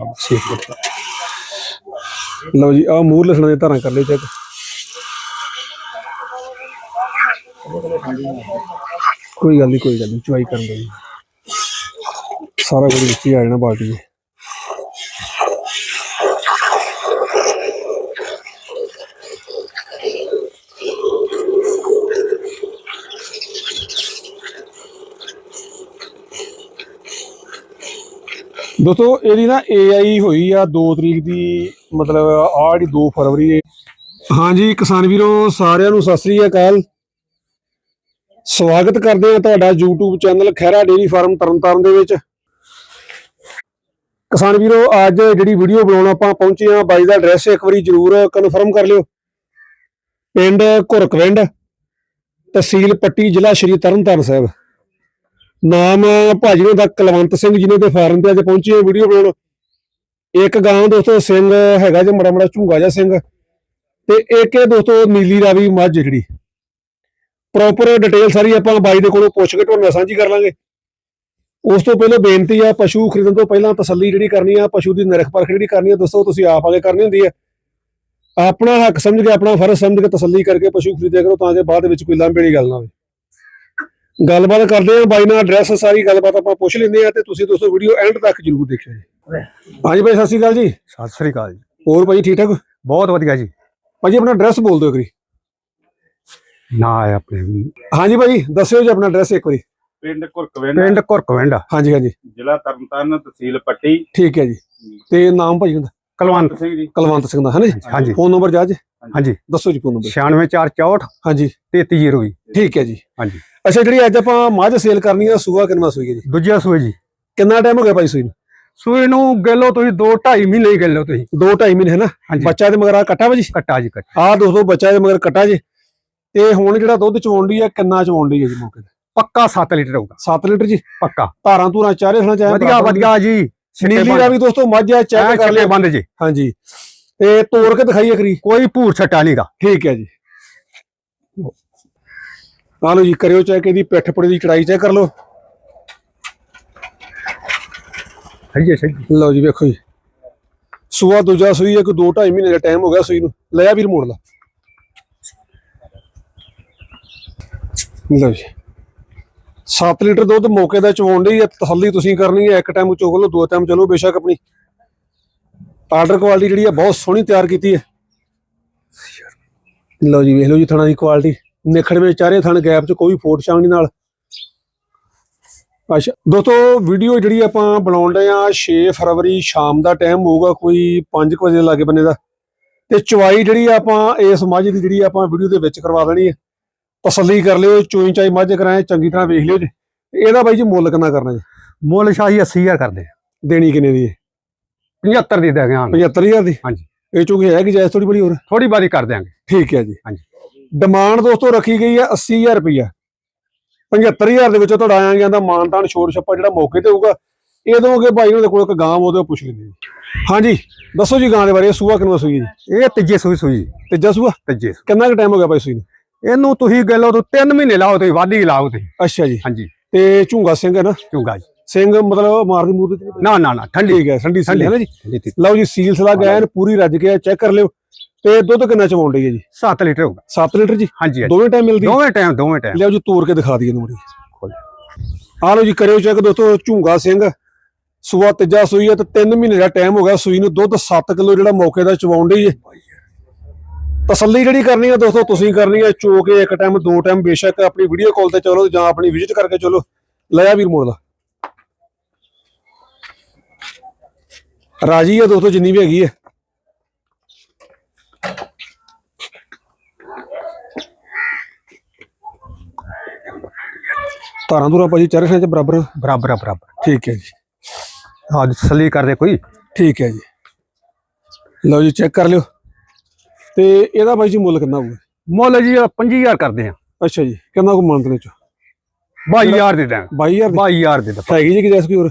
ਬਾਬਾ 6 ਫੁੱਟ ਲਓ ਜੀ ਆ ਮੂਰ ਲਸਣ ਦੇ ਧਾਰਾਂ ਕਰ ਲਈ ਚੈੱਕ ਕੋਈ ਗੱਲ ਨਹੀਂ ਕੋਈ ਗੱਲ ਨਹੀਂ ਚੁਆਈ ਕਰਨ ਦੋ ਜੀ। ਸਾਰਾ ਕੁਝ ਵਿੱਚ ਹੀ ਆ ਜਾਣਾ ਬਾਲਟੀ 'ਚ। ਦੋਸਤੋ, ਇਹਦੀ ਨਾ AI ਹੋਈ ਆ 2 ਤਰੀਕ ਦੀ, ਮਤਲਬ ਆ ਜਿਹੜੀ 2 ਫਰਵਰੀ ਹੈ ਹਾਂਜੀ, ਕਿਸਾਨ ਵੀਰੋ, ਸਾਰਿਆਂ ਨੂੰ ਸਤਿ ਸ੍ਰੀ ਅਕਾਲ। ਸਵਾਗਤ ਕਰਦੇ ਹਾਂ ਤੁਹਾਡਾ YouTube channel Khaira dairy farm Tarn Taran ਦੇ ਵਿੱਚ। ਕਿਸਾਨ ਵੀਰੋ, ਅੱਜ ਜਿਹੜੀ ਵੀਡੀਓ ਬਣਾਉਣ ਆਪਾਂ ਪਹੁੰਚੇ ਹਾਂ, ਬਾਈ ਦਾ ਐਡਰੈਸ ਇੱਕ ਵਾਰੀ ਜਰੂਰ ਕਨਫਰਮ ਕਰ ਲਿਓ। ਪਿੰਡ ਘੁਰਕਵਿੰਡ, ਤਹਿਸੀਲ ਪੱਟੀ, ਜ਼ਿਲ੍ਹਾ ਸ਼੍ਰੀ ਤਰਨਤਾਰਨ ਸਾਹਿਬ। ਨਾਮ ਭਾਜੀ ਦਾ ਕੁਲਵੰਤ ਸਿੰਘ ਜਿਹਨੇ ਦੇ ਫਾਰਮ ਤੇ ਅੱਜ ਪਹੁੰਚੇ ਹਾਂ ਵੀਡੀਓ ਬਣਾਉਣ। ਇੱਕ ਗਾਂ ਦੋਸਤੋ ਸਿੰਘ ਹੈਗਾ ਜੇ ਮੜਾ ਮੜਾ ਝੂੰਗਾ ਜਿਹਾ ਸਿੰਘ। ਤੇ ਇੱਕ ਇਹ ਦੋਸਤੋ ਨੀਲੀ ਰਾਵੀ ਮੱਝ ਜਿਹੜੀ। ਪ੍ਰੋਪਰ ਡਿਟੇਲ ਸਾਰੀ ਆਪਾਂ ਬਾਈ ਦੇ ਕੋਲੋਂ ਪੁੱਛ ਕੇ ਤੁਹਾਨੂੰ ਸਾਂਝੀ ਕਰ ਲਾਂਗੇ। ਉਸ ਤੋਂ ਪਹਿਲਾਂ ਬੇਨਤੀ ਆ, ਪਸ਼ੂ ਖਰੀਦਣ ਤੋਂ ਪਹਿਲਾਂ ਤਸੱਲੀ ਜਿਹੜੀ ਕਰਨੀ ਆ, ਪਸ਼ੂ ਦੀ ਨਿਰਖ ਪਰਖ ਜਿਹੜੀ ਕਰਨੀ ਆ ਦੋਸਤੋ ਤੁਸੀਂ ਆਪ ਆਗੇ ਕਰਨੀ ਹੁੰਦੀ ਆ। ਆਪਣਾ ਹੱਕ ਸਮਝ ਕੇ, ਆਪਣਾ ਫਰਜ਼ ਸਮਝ ਕੇ ਤਸੱਲੀ ਕਰਕੇ ਪਸ਼ੂ ਖਰੀਦਿਆ ਕਰੋ ਤਾਂ ਕਿ ਬਾਅਦ ਵਿੱਚ ਕੋਈ ਲਾਂਭੇ ਵਾਲੀ ਗੱਲ ਨਾ ਹੋਵੇ। ਗੱਲਬਾਤ ਕਰਦੇ ਆ ਬਾਈ ਨਾਲ ਐਡਰੈਸ ਸਾਰੀ ਗੱਲਬਾਤ ਆਪਾਂ ਪੁੱਛ ਲੈਂਦੇ ਆ ਤੇ ਤੁਸੀਂ ਦੋਸਤੋ ਵੀਡੀਓ ਐਂਡ ਤੱਕ ਜਰੂਰ ਦੇਖਿਓ ਜੀ। ਹਾਂਜੀ ਭਾਈ ਸਤਿ ਸ਼੍ਰੀ ਅਕਾਲ ਜੀ। ਸਤਿ ਸ੍ਰੀ ਅਕਾਲ ਜੀ। ਹੋਰ ਭਾਈ ਠੀਕ ਠਾਕ? ਬਹੁਤ ਵਧੀਆ ਜੀ। ਭਾਜੀ ਆਪਣਾ ਐਡਰੈਸ ਬੋਲ ਦਿਓ ਇੱਕ ਵਾਰੀ। ਨਾ ਹੈ ਆਪਣੇ ਹਾਂਜੀ ਭਾਈ ਦੱਸਿਓ ਜੀ ਆਪਣਾ ਐਡਰੈਸ ਇੱਕ ਵਾਰੀ। ਪਿੰਡ ਘੁਰਕਵਿੰਡ। ਪਿੰਡ ਘੁਰਕਵਿੰਡ। ਹਾਂਜੀ ਹਾਂਜੀ। ਜ਼ਿਲ੍ਹਾ ਤਰਨਤਾਰਨ ਤਹਿਸੀਲ ਪੱਟੀ। ਠੀਕ ਹੈ ਜੀ। ਤੇ ਨਾਮ ਭਾਜੀ ਦਾ ਕਲਵੰਤ। ਸਿੰਘ ਜੀ। ਕੁਲਵੰਤ ਸਿੰਘ ਦਾ ਹੈ ਨਾ ਜੀ? ਹਾਂਜੀ। ਫੋਨ ਨੰਬਰ ਜਾ ਜੀ ਹਾਂਜੀ। ਦੱਸੋ ਜੀ ਫੋਨ ਨੰਬਰ 96464 ਹਾਂਜੀ। 3302 ਠੀਕ ਹੈ ਜੀ। ਹਾਂਜੀ। ਅੱਛਾ ਜਿਹੜੀ ਅੱਜ ਆਪਾਂ ਮੱਝ ਸੇਲ ਕਰਨੀ ਆ ਸੂਆ ਕਿੰਨਾ ਸੂਈ ਹੈ ਜੀ? ਦੂਜਾ ਸੂਏ ਜੀ। ਕਿੰਨਾ ਟਾਈਮ ਹੋ ਗਿਆ ਭਾਈ ਸੂਈ ਨੂੰ? ਸੂਏ ਨੂੰ ਗੱਲੋ ਤੁਸੀਂ 2 2.5 ਮਹੀਨੇ ਹੀ ਗੱਲੋ ਤੁਸੀਂ। 2 2.5 ਮਹੀਨੇ ਹੈ ਨਾ ਬੱਚਾ ਦੇ ਮਗਰ ਆ ਕੱਟਾ ਵਾ ਜੀ? ਕੱਟਾ ਜੀ ਕੱਟਾ। ਆ ਦੋਸਤੋ ਬੱਚਾ ਦੇ ਮਗਰ ਕੱਟਾ ਜੀ। ਤੇ ਹੁਣ ਜਿਹੜਾ ਦੁੱਧ ਚਵਾਉਂਦੀ ਆ ਕਿੰਨਾ ਚਵਾਉਂਦੀ ਹੈ ਜੀ ਮੌਕੇ ਤੇ? ਪੱਕਾ 7 ਲੀਟਰ ਹੋਊਗਾ। 7 ਲੀਟਰ ਜੀ? ਪੱਕਾ। ਧਾਰਾਂ ਧੂਰਾਂ ਚਾਰੇ ਖਾਣਾ ਚਾਹੇ ਵਧੀਆ ਵਧੀਆ ਜੀ। ਨੀਲੀ ਦਾ ਵੀ ਦੋਸਤੋ ਮੱਝ ਆ ਚੈੱਕ ਕਰ ਲਿਓ। ਬੰਦ ਜੀ। ਹਾਂਜੀ। ਤੇ ਤੋੜ ਕੇ ਦਿਖਾਈਏ ਕਰੀ ਕੋਈ ਭੂਰ ਛਟਾ ਨਹੀਂਗਾ ਠੀਕ ਹੈ ਜੀ। ਆ ਲਓ ਜੀ ਕਰਿਓ ਚੈੱਕ ਇਹਦੀ ਪਿੱਠ ਪੁੜੇ ਦੀ ਚੜਾਈ ਚੈੱਕ ਕਰ ਲਓ। ਸਹੀ ਹੈ ਸਹੀ ਹੈ। ਲਓ ਜੀ ਵੇਖੋ ਜੀ। ਸੂਆ ਦੂਜਾ ਸੂਈ ਇੱਕ 2 2.5 ਮਹੀਨੇ ਦਾ ਟਾਈਮ ਹੋ ਗਿਆ ਸੂਈ ਨੂੰ। ਲਿਆ ਵੀਰ ਮੋੜ ਲਾ। ਲਓ ਜੀ। 7 ਲੀਟਰ ਦੁੱਧ ਮੌਕੇ ਦਾ ਚਵਾਉਣ ਲਈ ਤਸੱਲੀ ਤੁਸੀਂ ਕਰਨੀ ਹੈ। ਇੱਕ ਟਾਈਮ ਚੋਕ ਲਓ ਦੋ ਟਾਈਮ ਚਲੋ ਬੇਸ਼ੱਕ ਆਪਣੀ। ਆਰਡਰ ਕੁਆਲਿਟੀ ਜਿਹੜੀ ਹੈ ਬਹੁਤ ਸੋਹਣੀ ਤਿਆਰ ਕੀਤੀ ਹੈ। ਲਓ ਜੀ ਵੇਖ ਲਓ ਜੀ ਥਣਾ ਦੀ ਕੁਆਲਿਟੀ। ਨਿਖੜਵੇਂ ਚਾਰੇ ਥਣ ਗੈਪ ਚ ਕੋਈ ਫੋਟ ਛਾਂਗ ਨਹੀਂ ਨਾਲ। ਅੱਛਾ ਦੋਸਤੋ ਵੀਡੀਓ ਜਿਹੜੀ ਆਪਾਂ ਬਣਾਉਣ ਰਹੇ ਆ 6 ਫਰਵਰੀ ਸ਼ਾਮ ਦਾ ਟਾਈਮ ਹੋਊਗਾ ਕੋਈ 5 ਵਜੇ ਲਾਗੇ ਬੰਨੇ ਦਾ। ਤੇ ਚਵਾਈ ਜਿਹੜੀ ਆ ਆਪਾਂ ਇਸ ਮੱਝ ਦੀ ਜਿਹੜੀ ਆਪਾਂ ਵੀਡੀਓ ਦੇ ਵਿੱਚ ਕਰਵਾ ਦੇਣੀ ਹੈ। ਤਸੱਲੀ ਕਰ ਲਿਓ ਚੋਈ ਚਾਈ ਮੱਝ ਕਰਾਏ ਚੰਗੀ ਤਰ੍ਹਾਂ ਵੇਖ ਲਿਓ ਜੀ। ਇਹਦਾ ਬਾਈ ਜੀ ਮੁੱਲ ਕਿੰਨਾ ਕਰਨਾ ਜੀ? ਮੁੱਲ ਸ਼ਾਹੀ 80000 ਕਰਦੇ ਆ। ਦੇਣੀ ਕਿੰਨੇ ਦੀ ਹੈ? 75 ਦੀ ਦੇ ਦਿਆਂਗੇ 75000 ਦੀ? ਹਾਂਜੀ। ਇਹ ਚੋਂ ਹੈ ਕਿ ਜਾਇਜ਼ ਥੋੜੀ ਬੜੀ ਹੋਰ? ਥੋੜੀ ਬਾਦੀ ਕਰ ਦਿਆਂਗੇ। ਠੀਕ ਹੈ ਜੀ। ਹਾਂਜੀ। ਡਿਮਾਂਡ ਦੋਸਤੋ ਰੱਖੀ ਗਈ ਹੈ 80000 ਰੁਪਇਆ 75000 ਦੇ ਵਿੱਚੋਂ ਤੁਹਾਡਾ ਆਇਆ ਗਿਆ ਦਾ ਮਾਨਤਾਨ ਛੋੜ ਛੱਪਾ ਜਿਹੜਾ ਮੌਕੇ ਤੇ ਹੋਊਗਾ ਇਹ ਦੋਗੇ ਭਾਈ ਉਹਨਾਂ ਦੇ ਕੋਲ ਇੱਕ ਗਾਂ ਉਹਦੇ ਪੁੱਛ ਲੈਂਦੇ ਹਾਂਜੀ ਦੱਸੋ ਜੀ ਗਾਂ ਦੇ ਬਾਰੇ ਸੂਆ ਕਿੰਨਾ ਸੂਈ ਹੈ ਜੀ? ਇਹ ਤੀਜੇ ਸੂਈ ਸੂਈ ਤੀਜਾ ਸੂਆ? ਤੀਜੇ ਕਿੰਨਾ ਕੁ ਟਾਈਮ ਹੋ ਗਿਆ ਭਾਈ ਸੂਈ ਨੂੰ? ਇਹਨੂੰ ਤੁਸੀਂ ਗੱਲੋ ਤੋਂ 3 ਮਹੀਨੇ ਲਾਓ ਤੁਸੀਂ ਵਾਢੀ ਲਾਓ ਤੁਸੀਂ ਅੱਛਾ ਜੀ। ਹਾਂਜੀ। ਤੇ ਝੁੰਗਾ ਸਿੰਘ ਹੈ ਨਾ? ਚੁੰਗਾ ਜੀ। ਸਿੰਘ ਮਤਲਬ ਮਾਰਦੀ ਮੂਰਤੀ ਤੇ ਨਹੀਂ ਨਾ ਨਾ ਨਾ ਠੰਡੀ। ਠੀਕ ਹੈ ਠੰਡੀ ਸਿੰਘ ਹੈ ਨਾ ਜੀ ਲਓ ਜੀ ਸੀਲ ਸਲਾ ਐਨ ਪੂਰੀ ਰੱਜ ਗਿਆ ਚੈੱਕ ਕਰ ਲਿਓ। ਤੇ ਦੁੱਧ ਕਿੰਨਾ ਚਵਾਉਣ ਡਈ ਹੈ ਜੀ? 7 ਲੀਟਰ ਹੋਊਗਾ। 7 ਲੀਟਰ ਜੀ? ਹਾਂਜੀ। ਦੋਵੇਂ ਟਾਈਮ ਮਿਲਦੀ? ਦੋਵੇਂ ਟਾਈਮ ਦੋਵੇਂ ਟਾਈਮ ਲਿਆਓ ਜੀ ਤੋੜ ਕੇ ਦਿਖਾ ਦਈਏ ਖੋਲ। ਆ ਲਓ। ਜੀ ਕਰਿਓ ਚੈੱਕ ਦੋਸਤੋ ਝੁੰਗਾ ਸਿੰਘ। ਸੂਆ ਤੀਜਾ ਸੂਈ ਹੈ ਤੇ 3 ਮਹੀਨੇ ਦਾ ਟਾਈਮ ਹੋ ਗਿਆ ਸੂਈ ਨੂੰ ਦੁੱਧ 7 ਕਿਲੋ ਜਿਹੜਾ ਮੌਕੇ ਦਾ ਚਵਾਉਣ ਡਈ ਹੈ। ਤਸੱਲੀ ਜਿਹੜੀ ਕਰਨੀ ਹੈ ਦੋਸਤੋ ਤੁਸੀਂ ਕਰਨੀ ਹੈ ਚੋ ਕੇ ਇੱਕ ਟਾਈਮ ਦੋ ਟਾਈਮ ਬੇਸ਼ੱਕ ਆਪਣੀ ਵੀਡੀਓ ਕਾਲ ਤੇ ਚਲੋ ਜਾਂ ਆਪਣੀ ਵਿਜ਼ਿਟ ਕਰਕੇ ਚਲੋ। ਲਿਆ ਵੀਰ ਮੋੜ ਦਾ। ਰਾਜੀ ਹੈ ਦੋਸਤੋ ਜਿੰਨੀ ਵੀ ਹੈਗੀ ਹੈ ਧਾਰਾਂ ਧੁਰਾਂ ਭਾਜੀ ਚਰਖਾਂ ਚ ਬਰਾਬਰ? ਬਰਾਬਰ ਆ, ਬਰਾਬਰ। ਠੀਕ ਹੈ ਜੀ। ਹਾਂ ਸਲੀ ਕਰਦੇ ਕੋਈ? ਠੀਕ ਹੈ ਜੀ। ਲਓ ਜੀ ਚੈੱਕ ਕਰ ਲਿਓ। ਤੇ ਇਹਦਾ ਬਾਈ ਜੀ ਮੁੱਲ ਕਿੰਨਾ ਹੋਊਗਾ? ਮੁੱਲ ਜੀ 25000 ਕਰਦੇ ਆ ਅੱਛਾ ਜੀ ਕਿੰਨਾ ਕੁ ਮੰਨਦੇ ਨੇ ਚ? 22000 ਦੇ ਦਾਂਗੇ। 22000 ਦੀ? 22000 ਦੇ ਦਾਂਗੇ। ਹੈਗੀ ਜੀ ਕਿ ਜੈਸ ਕੋਈ ਹੋਰ?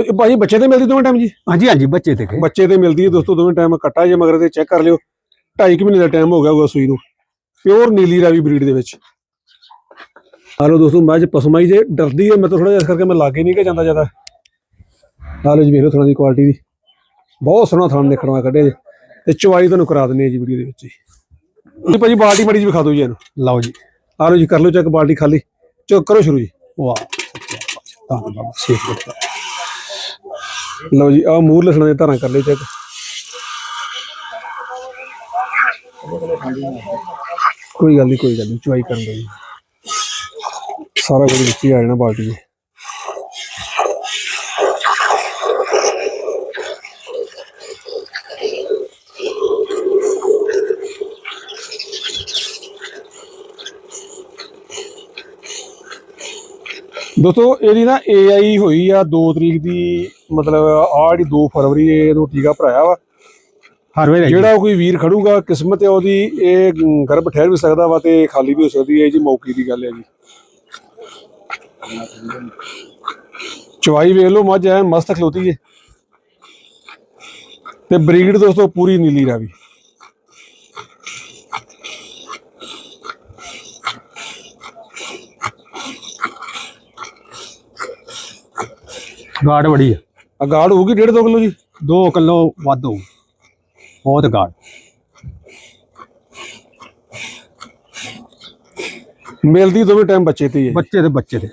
ਜੀ ਭਾਜੀ ਬੱਚੇ ਤੇ ਮਿਲਦੀ ਦੋਵੇਂ ਟਾਈਮ ਜੀ? ਹਾਂਜੀ ਹਾਂਜੀ ਬੱਚੇ ਤੇ ਗਏ। ਬੱਚੇ ਤੇ ਮਿਲਦੀ ਹੈ ਦੋਸਤੋ ਦੋਵੇਂ ਟਾਈਮ ਕੱਟਾ ਜੇ ਮਗਰ ਤੇ ਚੈੱਕ ਕਰ ਲਿਓ। 2.5 ਮਹੀਨੇ ਦਾ ਟਾਈਮ ਹੋ ਗਿਆ ਹੋਊਗਾ ਸੂਈ ਨੂੰ। ਪਿਓਰ ਨੀਲੀ ਰਾਵੀ ਬਰੀਡ ਦੇ ਵਿੱਚ। ਹਾਲੋ ਦੋਸਤੋ ਮੱਝ ਪਸਮਾਈ ਜੇ ਡਰਦੀ ਹੈ ਮੈਂ ਤਾਂ ਥੋੜਾ ਜਿਹਾ ਇਸ ਕਰਕੇ ਮੈਂ ਲਾਗੇ ਨਹੀਂ ਕਿ ਜਾਂਦਾ ਜ਼ਿਆਦਾ। ਹਾਲੋ ਜੀ ਵੇਖੋ ਥੋੜਾ ਦੀ ਕੁਆਲਿਟੀ ਦੀ। ਬਹੁਤ ਸੋਹਣਾ ਥਣ ਦੇਖਣ ਜੀ। ਤੇ ਚਵਾਈ ਤੁਹਾਨੂੰ ਕਰਾ ਦਿੰਦੇ ਆ ਜੀ ਵੀਡੀਓ ਦੇ ਵਿੱਚ ਜੀ। ਭਾਜੀ ਬਾਲਟੀ ਮੜੀ ਜੀ ਵਿਖਾ ਦਿਓ ਜੀ ਇਹਨੂੰ। ਲਓ ਜੀ। ਹਾਲੋ ਜੀ ਕਰ ਲਓ ਚੈੱਕ ਬਾਲਟੀ ਖਾਲੀ। ਚੋ ਕਰੋ ਸ਼ੁਰੂ ਜੀ। ਵਾਹ ਸੱਚਾ ਪਾਤਸ਼ਾਹ ਧੰਨ ਬਾਬਾ ਸ਼ੇਖ ਗੁਰਦੁਆਰਾ। ਲਓ ਜੀ ਆ ਮੂਰ ਲਸਣਾ ਦੇ ਧਾਰਾਂ ਕਰ ਲਈ ਚੈੱਕ ਕੋਈ ਗੱਲ ਨਹੀਂ ਕੋਈ ਗੱਲ ਨਹੀਂ ਚੁਆਈ ਕਰਨ ਦੋ ਜੀ। ਸਾਰਾ ਕੁਝ ਵਿੱਚ ਹੀ ਆ ਜਾਣਾ ਬਾਲਟੀ ਦੇ ਦੋਸਤੋ ਇਹਦੀ ਨਾ AI ਹੋਈ ਆ 2 ਤਰੀਕ ਦੀ ਮਤਲਬ ਆ ਜਿਹੜੀ 2 ਫਰਵਰੀ ਇਹਨੂੰ ਟੀਕਾ ਭਰਾਇਆ ਵਾ। ਹਰ ਵੇਲੇ ਜੀ। ਜਿਹੜਾ ਕੋਈ ਵੀਰ ਖੜੂਗਾ ਕਿਸਮਤ ਹੈ ਉਹਦੀ ਇਹ ਗਰਭ ਠਹਿਰ ਵੀ ਸਕਦਾ ਵਾ ਤੇ ਖਾਲੀ ਵੀ ਹੋ ਸਕਦੀ ਹੈ ਜੀ ਮੌਕੇ ਦੀ ਗੱਲ ਹੈ ਜੀ। ਚਵਾਈ ਵੇਖ ਲਓ ਮੱਝ ਐ ਮਸਤ ਖਲੋਤੀ ਹੈ ਤੇ ਬਰੀਡ ਦੋਸਤੋ ਪੂਰੀ ਨੀਲੀ ਰਾਵੀ। ਗਾੜ ਬੜੀ ਆ। ਆ ਗਾੜ ਹੋਊਗੀ 1.5 2 ਕਿਲੋ ਜੀ? 2 ਕਿਲੋ ਵੱਧ ਹੋਊ। ਬਹੁਤ ਗਾੜ ਮਿਲਦੀ ਦੋਵੇਂ ਟਾਈਮ ਬੱਚੇ ਤੇ ਹੀ ਹੈ ਬੱਚੇ ਤੇ ਬੱਚੇ ਤੇ।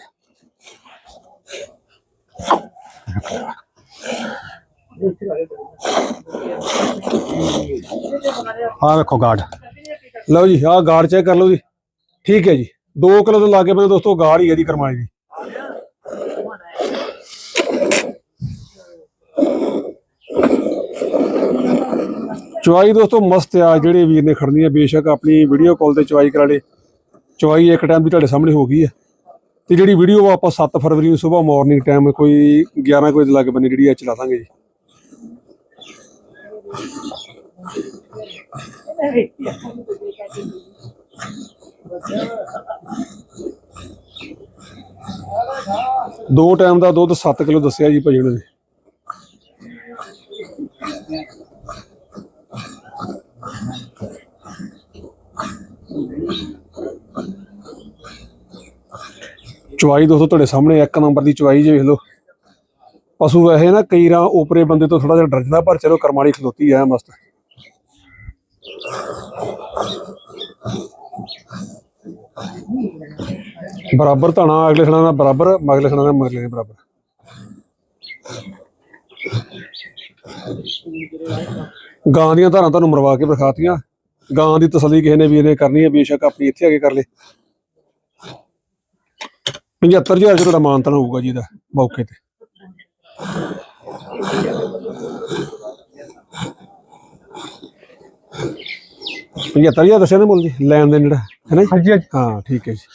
ਆ ਵੇਖੋ ਗਾੜ ਲਓ ਜੀ ਆਹ ਗਾੜ ਚੈੱਕ ਕਰ ਲਓ ਜੀ। ਠੀਕ ਹੈ ਜੀ। 2 ਕਿਲੋ ਤੋਂ ਲਾਗੇ ਬੰਦੇ ਦੋਸਤੋ ਗਾੜ ਹੀ ਹੈ ਦੀ ਕਰਮਾਲੀ ਦੀ। ਚੁਆਈ ਦੋਸਤੋ, ਮਸਤ ਆ ਜਿਹੜੇ ਵੀਰ ਨੇ ਖੜਨੀ ਆ, ਬੇਸ਼ੱਕ ਆਪਣੀ ਵੀਡੀਓ ਕਾਲ ਤੇ ਚੁਆਈ ਕਰਾ ਲੇ। ਚੁਆਈ ਇੱਕ ਟਾਈਮ ਦੀ ਤੁਹਾਡੇ ਸਾਹਮਣੇ ਹੋ ਗਈ ਹੈ ਤੇ ਜਿਹੜੀ ਵੀਡੀਓ ਆਪਾਂ 7 ਫਰਵਰੀ ਨੂੰ ਸਵੇਰ ਮਾਰਨਿੰਗ ਟਾਈਮ ਕੋਈ 11 ਕੁ ਵਜੇ ਬੰਨੇ ਜਿਹੜੀ ਆ ਚਲਾ ਦਾਂਗੇ ਜੀ। ਦੋ ਟਾਈਮ ਦਾ ਦੁੱਧ 7 ਕਿਲੋ ਦੱਸਿਆ ਜੀ ਭਾਜੀ ਨੇ। ਚਵਾਈ ਦੋਸਤੋ, ਤੁਹਾਡੇ ਸਾਹਮਣੇ ਇੱਕ ਨੰਬਰ ਦੀ ਚਵਾਈ ਜੇ ਵੇਖ ਲਓ। ਪਸ਼ੂ ਵੈਸੇ ਨਾ ਕਈ ਰਾਂ ਉਪਰੇ ਬੰਦੇ ਤੋਂ ਥੋੜਾ ਜਿਹਾ ਡਰਦਾ ਪਰ ਚਲੋ ਕਰਮਾਲੀ ਖਲੋਤੀ ਆ, ਮਸਤ। ਬਰਾਬਰ ਧਾਣਾ, ਅਗਲੇ ਖਣਾ ਦਾ ਬਰਾਬਰ ਮਗਲੇ ਖਣਾ ਦਾ ਮਗਲੇ ਦੇ ਬਰਾਬਰ। ਗਾਂ ਦੀਆਂ ਧਾਰਾਂ ਤੁਹਾਨੂੰ ਮਰਵਾ ਕੇ ਵਿਖਾਤੀਆਂ। ਗਾਂ ਦੀ ਤਸੱਲੀ ਕਿਸੇ ਨੇ ਵੀ ਇਹਨੇ ਕਰਨੀ ਹੈ ਬੇਸ਼ੱਕ ਆਪਣੀ ਇੱਥੇ ਆ ਕੇ ਕਰ ਲੇ। 75000 ਚ ਤੁਹਾਡਾ ਮਾਨਤਨ ਹੋਊਗਾ ਜੀ ਦਾ ਮੌਕੇ ਤੇ। ਪੰਝੱਤਰ ਹਜ਼ਾਰ ਦੱਸਿਆ ਨਾ ਮੁੱਲ ਜੀ ਲੈਣ ਦੇਣ ਜਿਹੜਾ ਹੈ ਨਾ ਜੀ? ਹਾਂਜੀ ਹਾਂਜੀ। ਹਾਂ ਠੀਕ ਹੈ ਜੀ।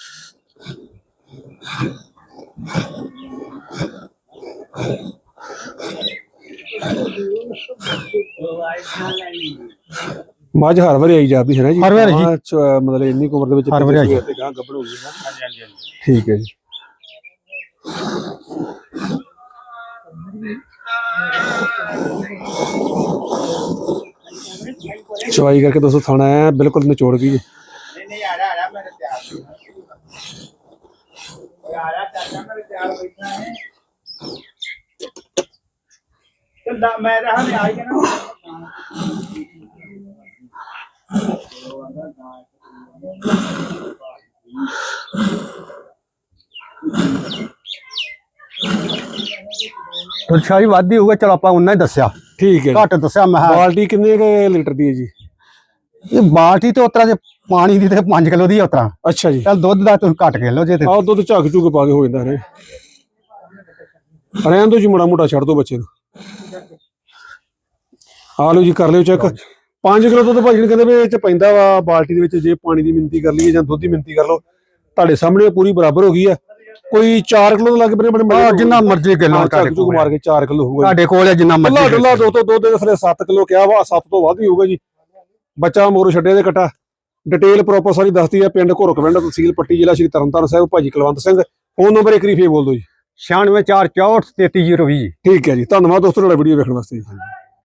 ਮੱਝ ਹਰ ਵਾਰੀ ਆਈ ਜਾਂਦੀ ਹੈ ਨਾ ਜੀ? ਹਰ ਵਾਰੀ ਜੀ। ਹਾਂ, ਚ- ਮਤਲਬ ਇੰਨੀ ਕੁ ਉਮਰ ਦੇ ਵਿੱਚ ਹਰ ਵਾਰੀ ਆਈ ਗਾਂ ਹੋ ਗਈ ਨਾ ਹਾਂਜੀ ਠੀਕ ਹੈ ਜੀ। ਚਵਾਈ ਕਰਕੇ ਦੋਸਤੋ ਥਾਣਾ ਹੈ ਬਿਲਕੁਲ ਨਿਚੋੜ ਗਈ ਜੀ ਹੈ ਨਾ ਤੁਲਸ਼ਾਹੀ ਵਾਧੀ ਹੋਊਗਾ ਚਲੋ ਆਪਾਂ ਉਹਨਾਂ ਹੀ ਦੱਸਿਆ। ਠੀਕ ਹੈ ਜੀ। ਘੱਟ ਦੱਸਿਆ ਮੈਂ ਕਿਹਾ। ਬਾਲਟੀ ਕਿੰਨੇ ਕੁ ਲੀਟਰ ਦੀ ਹੈ ਜੀ? ਇਹ ਬਾਲਟੀ ਤੇ ਉਤਰਾ ਜੇ ਪਾਣੀ ਦੀ ਤੇ 5 ਕਿਲੋ ਦੀ ਉਤਰਾ। ਅੱਛਾ ਜੀ। ਚਲ ਦੁੱਧ ਦਾ ਤੁਸੀਂ ਘੱਟ ਕੇ ਲਓ ਜੇ ਤੇ। ਆਹ ਦੁੱਧ ਝਾਕ ਝੂਕ ਪਾ ਕੇ ਹੋ ਜਾਂਦਾ ਨੇ। ਰਹਿਣ ਦੋ ਜੀ ਮੋੜਾ ਮੋਟਾ ਛੱਡ ਦੋ ਬੱਚੇ ਨੂੰ। ਆ ਲਓ ਜੀ ਕਰ ਲਿਓ ਚੈੱਕ। 5 ਕਿਲੋ ਦੁੱਧ ਭਾਜੀ ਨੇ ਕਹਿੰਦੇ ਵੀ ਇਹ ਚ ਪੈਂਦਾ ਵਾ ਬਾਲਟੀ ਦੇ ਵਿੱਚ ਜੇ ਪਾਣੀ ਦੀ ਮਿੰਤੀ ਕਰ ਲਈਏ ਜਾਂ ਦੁੱਧ ਦੀ ਮਿੰਤੀ ਕਰ ਲਓ ਤੁਹਾਡੇ ਸਾਹਮਣੇ ਪੂਰੀ ਬਰਾਬਰ ਹੋ ਗਈ ਆ। ਕੋਈ 4 ਕਿਲੋ ਲੱਗ ਬਣੇ ਬਣੇ ਆਹ, ਜਿੰਨਾ ਮਰਜ਼ੀ ਕਿਲੋ ਤੁਹਾਡੇ ਕੋਲ ਮਾਰ ਕੇ 4 ਕਿਲੋ ਹੋਊਗਾ ਤੁਹਾਡੇ ਕੋਲ ਹੈ ਜਿੰਨਾ ਮਰਜ਼ੀ ਡੁੱਲਾ ਦੋ ਤੋਂ ਦੋ ਦੇ ਥਲੇ 7 ਕਿਲੋ ਕਿਹਾ ਵਾ 7 ਤੋਂ ਵੱਧ ਹੀ ਹੋਊਗਾ ਜੀ। ਬੱਚਾ ਮੋਰੂ ਛੱਡਿਆ ਦੇ ਕਟਾ। ਡਿਟੇਲ ਪ੍ਰੋਪਰ ਸਾਰੀ ਦੱਸਦੀ ਹੈ ਪਿੰਡ ਘੁਰਕਵਿੰਡ ਤਹਿਸੀਲ ਪੱਟੀ ਜ਼ਿਲ੍ਹਾ ਸ਼੍ਰੀ ਤਰਨਤਾਰਨ ਸਾਹਿਬ ਭਾਜੀ ਕੁਲਵੰਤ ਸਿੰਘ। ਫੋਨ ਨੰਬਰ ਇੱਕ ਵਾਰੀ ਫੇਰ ਬੋਲ ਦਿਓ ਜੀ। 96464 33020 ਠੀਕ ਹੈ ਜੀ ਧੰਨਵਾਦ ਦੋਸਤੋ ਤੁਹਾਡਾ ਵੀਡੀਓ ਵੇਖਣ ਵਾਸਤੇ। ਜੀ